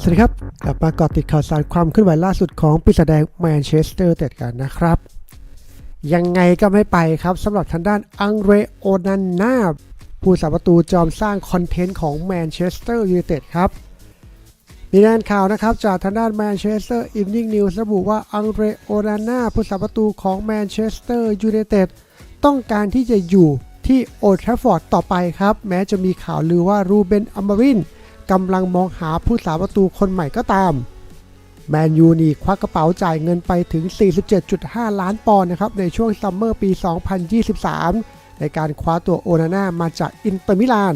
สวัสดีครับกลับมาเกาะติดข่าวสารความเคลื่อนไหวล่าสุดของปีศาจแดงแมนเชสเตอร์เต็ดกันนะครับ ยังไงก็ไม่ไปครับสำหรับทางด้านอังเรโอนาน่าผู้สาประตูจอมสร้างคอนเทนต์ของแมนเชสเตอร์ยูไนเต็ดครับ มีรายงานข่าวนะครับ จากทางด้านแมนเชสเตอร์อิฟนิ่งนิวส์ระบุว่าอังเรโอนาน่าผู้สาประตูของแมนเชสเตอร์ยูไนเต็ดต้องการที่จะอยู่ที่โอทราฟฟอร์ดต่อไปครับ แม้จะมีข่าวลือว่ารูเบนอัมบาริน กำลังมองหาผู้สาประตูคนใหม่ก็ตาม แมนยูนี่ควักกระเป๋าจ่ายเงินไปถึง 47.5 ล้านปอนด์นะครับในช่วงซัมเมอร์ปี 2023 ในการคว้าตัวโอนาน่ามาจากอินเตอร์มิลาน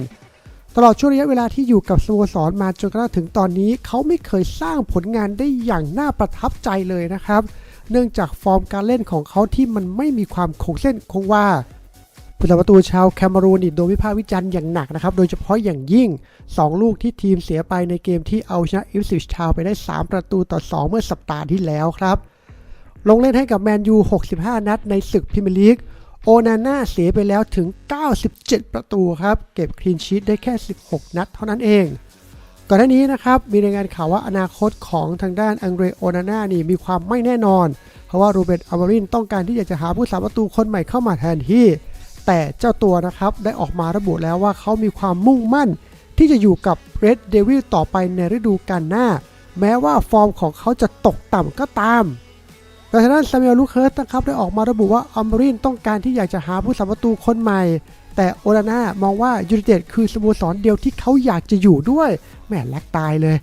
ตลอดช่วงระยะเวลาที่อยู่กับสโมสรมาจนกระทั่งถึงตอนนี้ เขาไม่เคยสร้างผลงานได้อย่างน่าประทับใจเลยนะครับ เนื่องจากฟอร์มการเล่นของเขาที่มันไม่มีความคงเส้นคงวา ผู้สาประตูชาวแคนารูนนี่โดนวิพากษ์วิจารณ์อย่างหนักนะครับ โดยเฉพาะอย่างยิ่ง 2 ลูกที่ทีมเสียไปในเกมที่เอาชนะอิฟซิชทาวไปได้ 3 ประตูต่อ 2 เมื่อสัปดาห์ที่แล้วครับ ลงเล่นให้กับแมนยู 65 นัดในศึกพรีเมียร์ลีก โอนาน่าเสียไปแล้วถึง 97 ประตูครับ เก็บคลีนชีตได้แค่ 16 นัดเท่านั้นเอง ก่อนหน้านี้นะครับมีรายงานข่าวว่าอนาคตของทางด้านอังเดรโอนาน่านี่มีความไม่แน่นอน เพราะว่ารูเบนอามารินต้องการที่อยากจะหาผู้สาประตูคนใหม่เข้ามาแทนที่ แต่เจ้าตัวนะครับได้ออกมาระบุแล้วว่าเขามีความมุ่งมั่น ที่จะอยู่กับ Red Devil ต่อไปในฤดูกาลหน้า แม้ว่าฟอร์มของเขาจะตกต่ำก็ตามแต่ทางด้านซามิเอลลูเคิร์สนะครับได้ออกมาระบุว่าอัมบรินต้องการที่อยากจะหาผู้สาประตูคนใหม่ แต่โอลาน่ามองว่ายูไนเต็ดคือสโมสรเดียวที่เขาอยากจะอยู่ด้วยแหมแลกตายเลย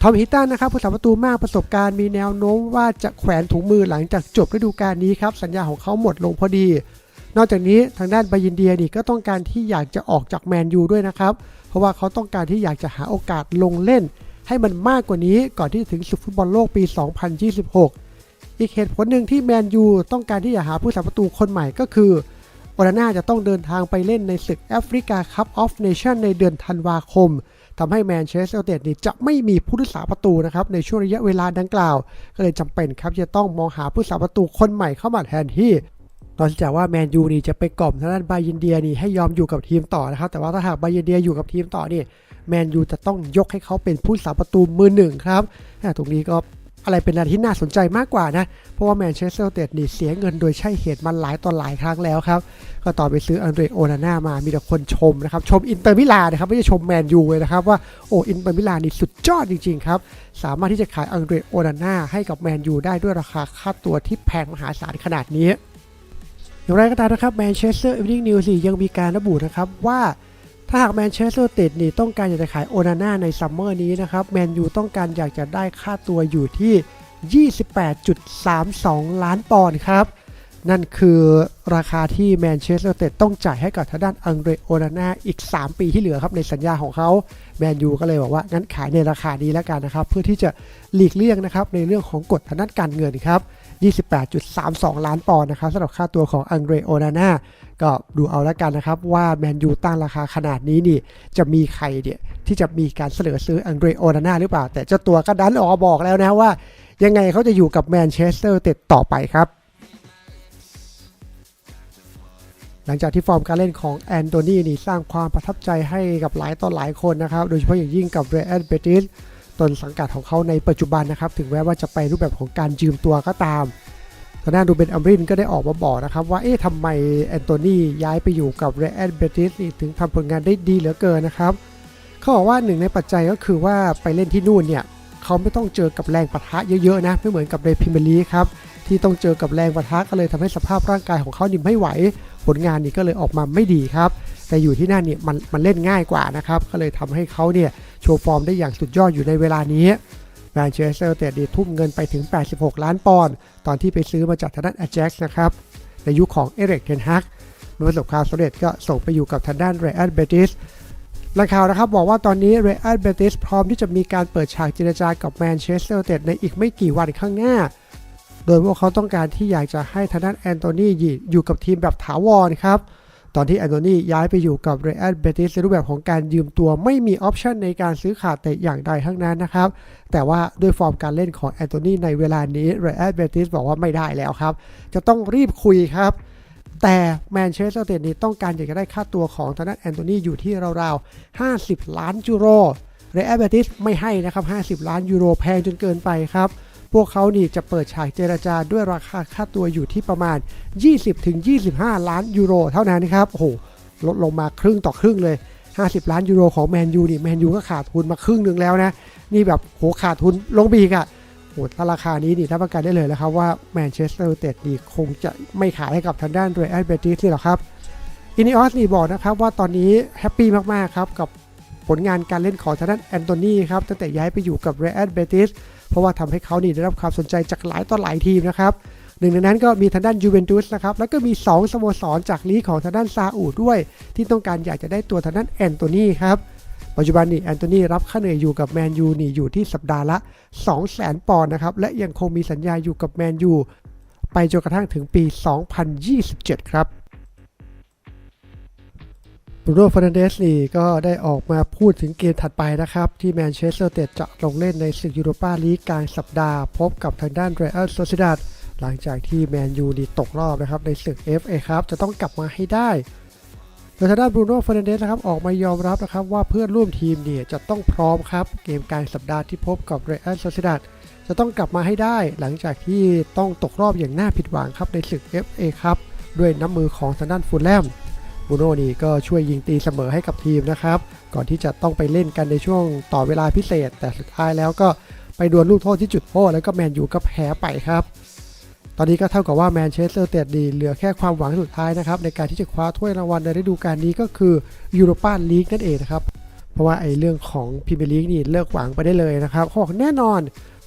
ทอมฮิตตันนะครับผู้สาประตูมากประสบการณ์มีแนวโน้มว่าจะแขวนถุงมือหลังจากจบฤดูกาลนี้ครับสัญญาของเขาหมดลงพอดี นอกจากนี้ทางด้านบายินเดียนี่ก็ต้องการที่อยากจะออกจากแมนยูด้วยนะครับ เพราะว่าเขาต้องการที่อยากจะหาโอกาสลงเล่น ให้มันมากกว่านี้ก่อนที่ถึงศึกฟุตบอลโลกปี 2026 อีกเหตุผลหนึ่งที่แมนยูต้องการที่จะหาผู้สาประตูคนใหม่ก็คือโอนาน่าจะต้องเดินทางไปเล่นในศึกแอฟริกาคัพออฟเนชั่นในเดือนธันวาคมทำให้แมนเชสเตอร์ยูไนเต็ดนี่จะไม่มีผู้รักษาประตูนะครับในช่วงระยะเวลาดังกล่าว ก็เลยจำเป็นครับจะต้องมองหาผู้สาประตูคนใหม่เข้ามาแทนที่ ตอนจากว่าแมนยูนี่จะไปกล่อมทางด้านบายินเดียนี่ให้ยอมอยู่กับทีมต่อนะครับ แต่ว่าถ้าหากบายินเดียอยู่กับทีมต่อนี่แมนยูจะต้องยกให้เขาเป็นผู้สาประตูมือหนึ่งครับอ่าตรงนี้ก็อะไรเป็นอะไรที่น่าสนใจมากกว่านะ เพราะว่าแมนเชสเตอร์ยูไนเต็ดนี่เสียเงินโดยใช่เหตุมาหลายต่อหลายครั้งแล้วครับ ก็ต่อไปซื้ออันเดรโอนาน่ามา มีแต่คนชมนะครับ ชมอินเตอร์มิลานนะครับ ไม่ใช่ชมแมนยูเลยนะครับ ว่าโอ้อินเตอร์มิลานนี่สุดยอดจริงๆครับ สามารถที่จะขายอังเดรโอนาน่าให้กับแมนยูได้ด้วยราคาค่าตัวที่แพงมหาศาลขนาดนี้ อย่างไรก็ตามนะครับแมนเชสเตอร์อีฟนิ่งนิวส์ยังมีการระบุนะครับว่าถ้าหากแมนเชสเตอร์ติดนี่ต้องการอยากจะขายโอนาน่าในซัมเมอร์นี้นะครับแมนยูต้องการอยากจะได้ค่าตัวอยู่ที่ 28.32 ล้านปอนด์ครับ นั่นคือราคาที่แมนเชสเตอร์เต็ดต้องจ่ายให้กับทางด้านอังเดรโอนาน่าอีก 3 ปีที่เหลือครับในสัญญาของเขาแมนยูก็เลยบอกว่างั้นขายในราคานี้แล้วกันนะครับ เพื่อที่จะหลีกเลี่ยงนะครับในเรื่องของกฎทางด้านการเงินครับ 28.32 ล้านปอนด์นะครับสำหรับค่าตัวของอังเดรโอนาน่าก็ดูเอาแล้วกันนะครับ ว่าแมนยูตั้งราคาขนาดนี้นี่จะมีใครเนี่ยที่จะมีการเสนอซื้ออังเดรโอนาน่าหรือเปล่า แต่เจ้าตัวก็ดันออกบอกแล้วนะว่า ยังไงเขาจะอยู่กับแมนเชสเตอร์เต็ดต่อไปครับหลังจากที่ฟอร์มการเล่นของแอนโทนีนี่สร้างความประทับใจให้กับหลายต่อหลายคนนะครับ โดยเฉพาะอย่างยิ่งกับเรอันเบติส ต้นสังกัดของเขาในปัจจุบันนะครับ ถึงแม้ว่าจะไปรูปแบบของการยืมตัวก็ตามทางด้านดูเบนอัมรินก็ได้ออกมาบอกนะครับ ว่าเอ๊ะทำไมแอนโทนีย้ายไปอยู่กับเรอันเบติสถึงทำผลงานได้ดีเหลือเกินนะครับเขาบอกว่าหนึ่งในปัจจัยก็คือว่าไปเล่นที่นู่นเนี่ยเขาไม่ต้องเจอกับแรงปะทะเยอะๆนะไม่เหมือนกับในพรีเมียร์ลีครับที่ต้องเจอกับแรงปะทะก็เลยทำให้สภาพร่างกายของเขานี่ไม่ไหว ผลงานนี่ก็เลยออกมาไม่ดีครับ แต่อยู่ที่นั่นเนี่ยมันมันเล่นง่ายกว่านะครับ ก็เลยทำให้เขาเนี่ยโชว์ฟอร์มได้อย่างสุดยอดอยู่ในเวลานี้แมนเชสเตอร์เตดทุ่มเงินไปถึง 86 ล้านปอนด์ตอนที่ไปซื้อมาจากทางด้านแอจ็กซ์นะครับในยุคของเอเร็กเทนฮักเมื่อประสบความสำเร็จก็ส่งไปอยู่กับทางด้านเรอัลเบติสรายข่าวนะครับบอกว่าตอนนี้เรอัลเบติสพร้อมที่จะมีการเปิดฉากเจรจากับแมนเชสเตอร์เตดในอีกไม่กี่วันข้างหน้า โดยพวกเขาต้องการที่อยากจะให้ทางด้านแอนโทนีอยู่กับทีมแบบถาวรครับ ตอนที่แอนโทนีย้ายไปอยู่กับเรอัลเบติสในรูปแบบของการยืมตัวไม่มีออปชันในการซื้อขาดแต่อย่างใดทั้งนั้นนะครับ แต่ว่าด้วยฟอร์มการเล่นของแอนโทนีในเวลานี้เรอัลเบติสบอกว่าไม่ได้แล้วครับ จะต้องรีบคุยครับแต่แมนเชสเตอร์เตดนี่ต้องการอยากจะได้ค่าตัวของทางด้านแอนโทนีอยู่ที่ราวๆ 50 ล้านยูโรเรอัลเบติสไม่ให้นะครับ 50 ล้านยูโรแพงจนเกินไปครับ พวกเขานี่จะเปิดฉากเจรจาด้วยราคาค่าตัวอยู่ที่ประมาณ 20-25 ล้านยูโร เท่านั้นครับโอ้โหลดลงมาครึ่งต่อครึ่งเลย 50 ล้านยูโรของแมนยูนี่แมนยูก็ขาดทุนมาครึ่งหนึ่งแล้วนะ นี่แบบโหขาดทุนลงไปอีกอะโหถ้าราคานี้นี่รับประกันได้เลยนะครับว่าแมนเชสเตอร์ยูไนเต็ดนี่คงจะไม่ขายให้กับทางด้านเรอัลเบติสนี่หรอกครับอินิออสนี่บอกนะครับว่าตอนนี้แฮปปี้มาก ๆ ครับ กับผลงานการเล่นของทางด้านแอนโทนีครับตั้งแต่ย้ายไปอยู่กับเรอัลเบติส เพราะว่าทำให้เขานี่ได้รับความสนใจจากหลายต่อหลายทีมนะครับหนึ่งในนั้นก็มีทางด้านยูเวนตุสนะครับ แล้วก็มี 2 สโมสรจากลีกของทางด้านซาอุดด้วย ที่ต้องการอยากจะได้ตัวทางด้านแอนโทนีครับ ปัจจุบันนี่แอนโทนีรับค่าเหนื่อยอยู่กับแมนยูนี่อยู่ที่สัปดาห์ละ 200,000ปอนด์นะครับ และยังคงมีสัญญาอยู่กับแมนยูไปจนกระทั่งถึงปี 2027 ครับ บรูโน่ฟ r ร์นันเดสนี่ก็ได้ออกมาพูดถึงเกมถัดไปนะครับ ที่แมนเชสเตอร์เตดจะลงเล่นในศึกยูโรปาลีกกลางสัปดาห์ พบกับทางด้านเรอัลโซซิดาดหลังจากที่แมนยูนี่ตกรอบนะครับ ในศึก FA ครับจะต้องกลับมาให้ได้ โดยทางด้านบรูโน่ฟ r ร์นันเดสนะครับออกมายอมรับนะครับว่าเพื่อนร่วมทีมเนี่ยจะต้องพร้อมครับ เกมกลางสัปดาห์ที่พบกับเรอัลโซซิดาดจะต้องกลับมาให้ได้ หลังจากที่ต้องตกรอบอย่างน่าผิดหวังครับในศึก FA ครับด้วยน้ำมือของทางด้านฟูลแลม บูโน่นี่ก็ช่วยยิงตีเสมอให้กับทีมนะครับ ก่อนที่จะต้องไปเล่นกันในช่วงต่อเวลาพิเศษ แต่สุดท้ายแล้วก็ไปดวลลูกโทษที่จุดโทษแล้วก็แมนยูก็แพ้ไปครับ ตอนนี้ก็เท่ากับว่าแมนเชสเตอร์เตดดีเหลือแค่ความหวังสุดท้ายนะครับในการที่จะคว้าถ้วยรางวัลในฤดูกาลนี้ก็คือยูโรปาลีกนั่นเองนะครับเพราะว่าไอ้เรื่องของพรีเมียร์ลีกนี่เลิกหวังไปได้เลยนะครับเขาบอกแน่นอน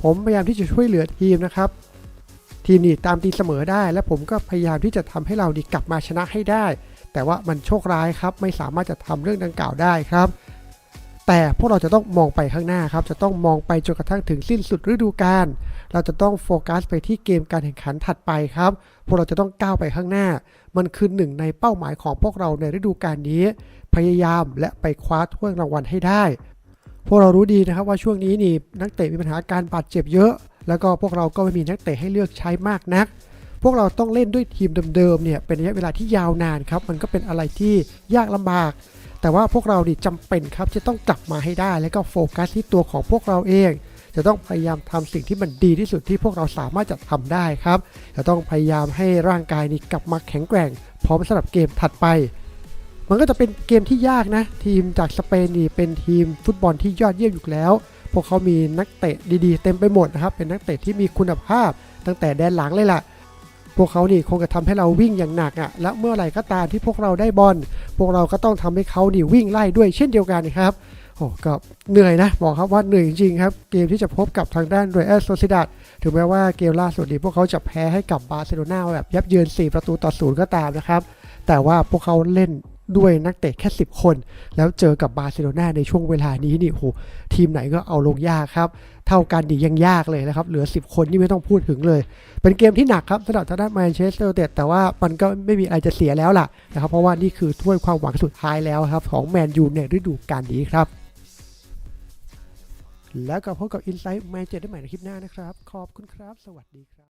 ผมพยายามที่จะช่วยเหลือทีมนะครับทีมนี่ตามตีเสมอได้ และผมก็พยายามที่จะทำให้เราดีกลับมาชนะให้ได้ แต่ว่ามันโชคร้ายครับไม่สามารถจะทำเรื่องดังกล่าวได้ครับ แต่พวกเราจะต้องมองไปข้างหน้าครับ จะต้องมองไปจนกระทั่งถึงสิ้นสุดฤดูกาลเราจะต้องโฟกัสไปที่เกมการแข่งขันถัดไปครับ พวกเราจะต้องก้าวไปข้างหน้า มันคือหนึ่งในเป้าหมายของพวกเราในฤดูกาลนี้ พยายามและไปคว้าถ้วยรางวัลให้ได้ พวกเรารู้ดีนะครับว่าช่วงนี้นี่นักเตะมีปัญหาการบาดเจ็บเยอะ แล้วก็พวกเราก็ไม่มีนักเตะให้เลือกใช้มากนัก พวกเราต้องเล่นด้วยทีมเดิมๆเนี่ยเป็นระยะเวลาที่ยาวนานครับ มันก็เป็นอะไรที่ยากลำบาก แต่ว่าพวกเรานี่จำเป็นครับจะต้องกลับมาให้ได้ แล้วก็โฟกัสที่ตัวของพวกเราเอง จะต้องพยายามทำสิ่งที่มันดีที่สุดที่พวกเราสามารถจะทำได้ครับ จะต้องพยายามให้ร่างกายนี่กลับมาแข็งแกร่ง พร้อมสำหรับเกมถัดไป มันก็จะเป็นเกมที่ยากนะ ทีมจากสเปนนี่เป็นทีมฟุตบอลที่ยอดเยี่ยมอยู่แล้วพวกเขามีนักเตะดีๆ เต็มไปหมดนะครับ เป็นนักเตะที่มีคุณภาพตั้งแต่แดนหลังเลยล่ะ พวกเขานี่คงจะทำให้เราวิ่งอย่างหนักอะ่ะและเมื่อไหร่ก็ตามที่พวกเราได้บอลพวกเราก็ต้องทำให้เขานี่วิ่งไล่ด้วยเช่นเดียวกันครับโอ้ก็เหนื่อยนะบอกครับว่าเหนื่อยจริงครับ เกมที่จะพบกับทางด้านเรอัลโซซิดาดถึงแม้ว่าเกมล่าสุดนี้พวกเขาจะแพ้ให้กับบาร์เซโลนาแบบยับเยิน 4 ประตูต่อศูนย์ก็ตามนะครับ แต่ว่าพวกเขาเล่นด้วยนักเตะแค่ 10 คน แล้วเจอกับบาร์เซโลนาในช่วงเวลานี้นี่โหทีมไหนก็เอาลงยากครับ เท่ากันดียังยากเลยนะครับ เหลือ 10 คนนี่ไม่ต้องพูดถึงเลย เป็นเกมที่หนักครับสำหรับทางด้านแมนเชสเตอร์เตดแต่ว่ามันก็ไม่มีอะไรจะเสียแล้วล่ะนะครับเพราะว่านี่คือถ้วยความหวังสุดท้ายแล้วครับของแมนยูในฤดูกาลนี้ครับ แล้วก็พบกับ Insight แมนเจได้ใหม่ในคลิปหน้านะครับ ขอบคุณครับ สวัสดีครับ